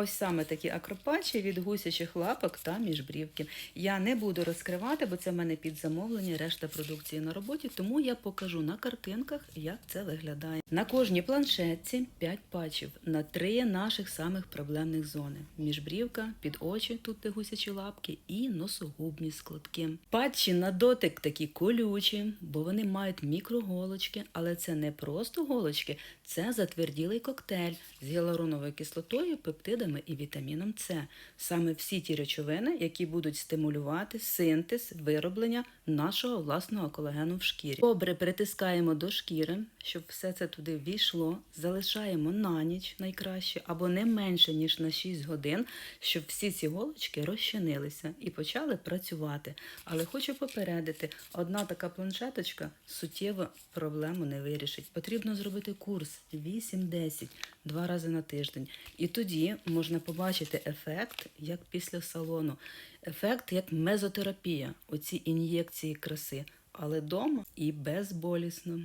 ось саме такі акропачі від гусячих лапок та міжбрівки. Я не буду розкривати, бо це в мене під замовлення, решта продукції на роботі, тому я покажу на картинках, як це виглядає. На кожній планшетці 5 патчів на три наших самих проблемних зони: міжбрівка, під очі, тут де гусячі лапки, і носогубні складки. Патчі на дотик такі колючі, бо вони мають мікроголочки, але це не просто голочки, це затверділий коктейль з гіалуроновою кислотою, пептидами і вітаміном С. Саме всі ті речовини, які будуть стимулювати синтез вироблення нашого власного колагену в шкірі. Добре притискаємо до шкіри, щоб все це туди ввійшло. Залишаємо на ніч найкраще або не менше ніж на 6 годин, щоб всі ці голочки розчинилися і почали працювати. Але хочу попередити, одна така планшеточка суттєво проблему не вирішить. Потрібно зробити курс 8-10 два рази на тиждень. І тоді можна побачити ефект як після салону, ефект як мезотерапія, оці ін'єкції краси, але дома і безболісно.